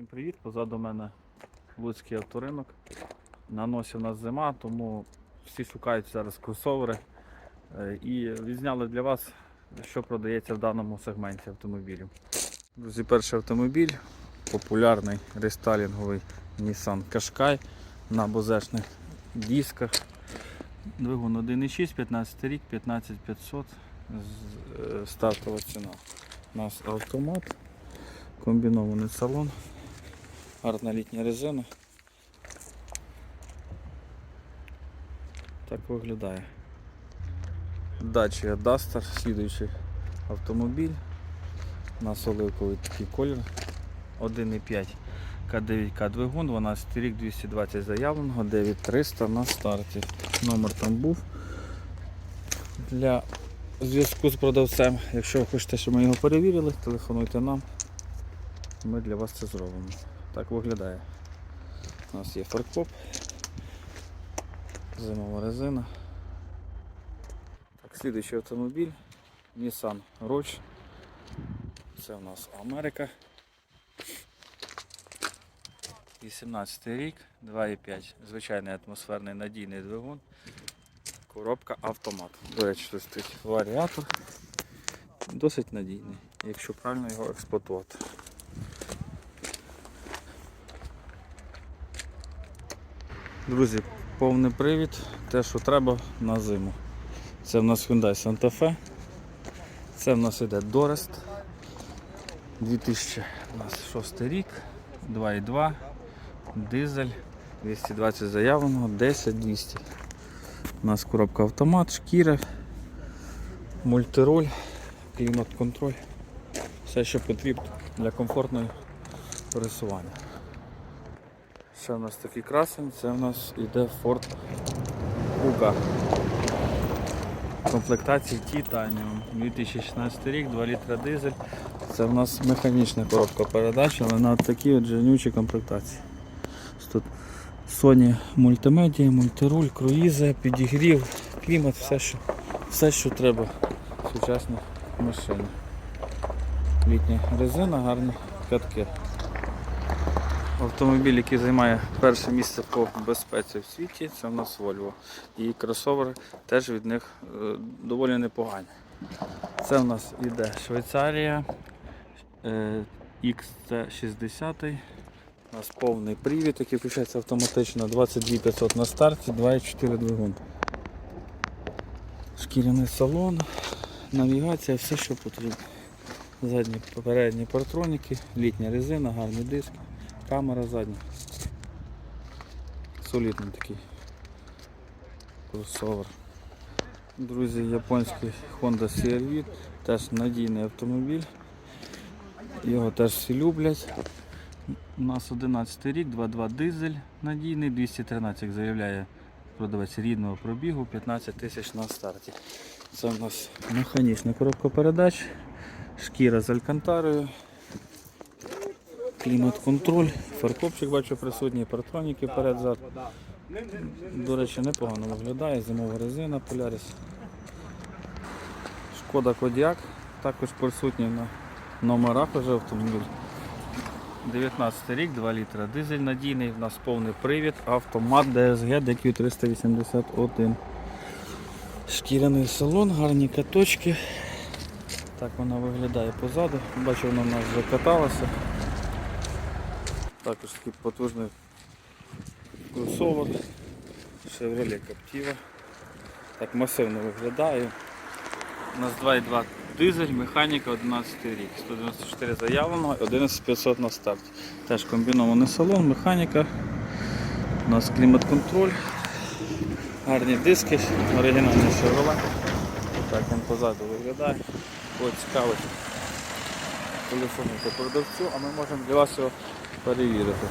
Всім привіт! Позаду мене Луцький авторинок. На носі у нас зима, тому всі шукають зараз кросовери. Е, І відзняли для вас, що продається в даному сегменті автомобілів. Друзі, перший автомобіль популярний рестайлінговий Nissan Qashqai на бозешних дисках. Двигун 1.6, 15 рік, 15500 з- е, стартова ціна. У нас автомат, комбінований салон, гарна літня резина. Так виглядає. Dacia Duster, слідуючий автомобіль. У нас оливковий такий колір. 1,5 К9К двигун, 12 рік, 220 заявленого, 9300 на старті. Номер там був для зв'язку з продавцем. Якщо ви хочете, щоб ми його перевірили, телефонуйте нам. Ми для вас це зробимо. Так виглядає. У нас є фаркоп, зимова резина. Так, слідуючий автомобіль Nissan Roach. Це у нас Америка. 18 рік, 2,5. Звичайний атмосферний надійний двигун. Коробка автомат. До речі, тут стоїть варіатор. Досить надійний, якщо правильно його експлуатувати. Друзі, повний привід, те, що треба на зиму. Це в нас Hyundai Santa Fe. Це в нас іде Дорест. 2006 рік, 2,2, дизель, 220 заявленого, 10-200. У нас коробка автомат, шкіра, мультироль, клімат-контроль. Все, що потрібно для комфортного пересування. Ще у нас такий красень, це у нас іде Ford Kuga. Комплектації Titanium. 2016 рік, 2 літра дизель. Це у нас механічна коробка передач, але на такій от женючій комплектації. Тут Sony мультимедіа, мультируль, круїзи, підігрів, клімат, все що, все, що треба в сучасній машині. Літня резина, гарні катки. Автомобіль, який займає перше місце по безпеці в світі, це в нас Volvo. І кросовери теж від них е, доволі непогані. Це в нас іде Швейцарія е, XC60. У нас повний привід, який включається автоматично 22500 на старті, 2,4 двигун. Шкіряний салон, навігація, все що потрібно. Задні попередні партроніки, літня резина, гарні диски, камера задня. Солідний такий кросовер. Друзі, японський Honda CR-V, теж надійний автомобіль. Його теж всі люблять. У нас 11 рік, 2.2 дизель надійний, 213, як заявляє продавець рідного пробігу, 15 тисяч на старті. Це у нас механічна коробка передач, шкіра з алькантарою, клімат-контроль, фаркопчик бачу присутній, партроніки перед-зад. До речі, непогано виглядає, зимова резина Polaris. Шкода Кодіак, також присутній на номерах вже автомобіль. 19 рік, 2 літра дизель надійний, в нас повний привід, автомат DSG DQ 381. Шкіряний салон, гарні каточки. Так вона виглядає позаду. Бачу, вона в нас вже каталася. Також такий потужний кросовер. Chevrolet Captiva. Так масивно виглядає. У нас 2,2 дизель, механіка 11 рік. 194 заявленого, 11500 на старті. Теж комбінований салон, механіка. У нас клімат-контроль. Гарні диски, оригінальний Chevrolet. Так він позаду виглядає. Ось цікавить. Телефонуйте продавцю, а ми можемо для вас його перевірити.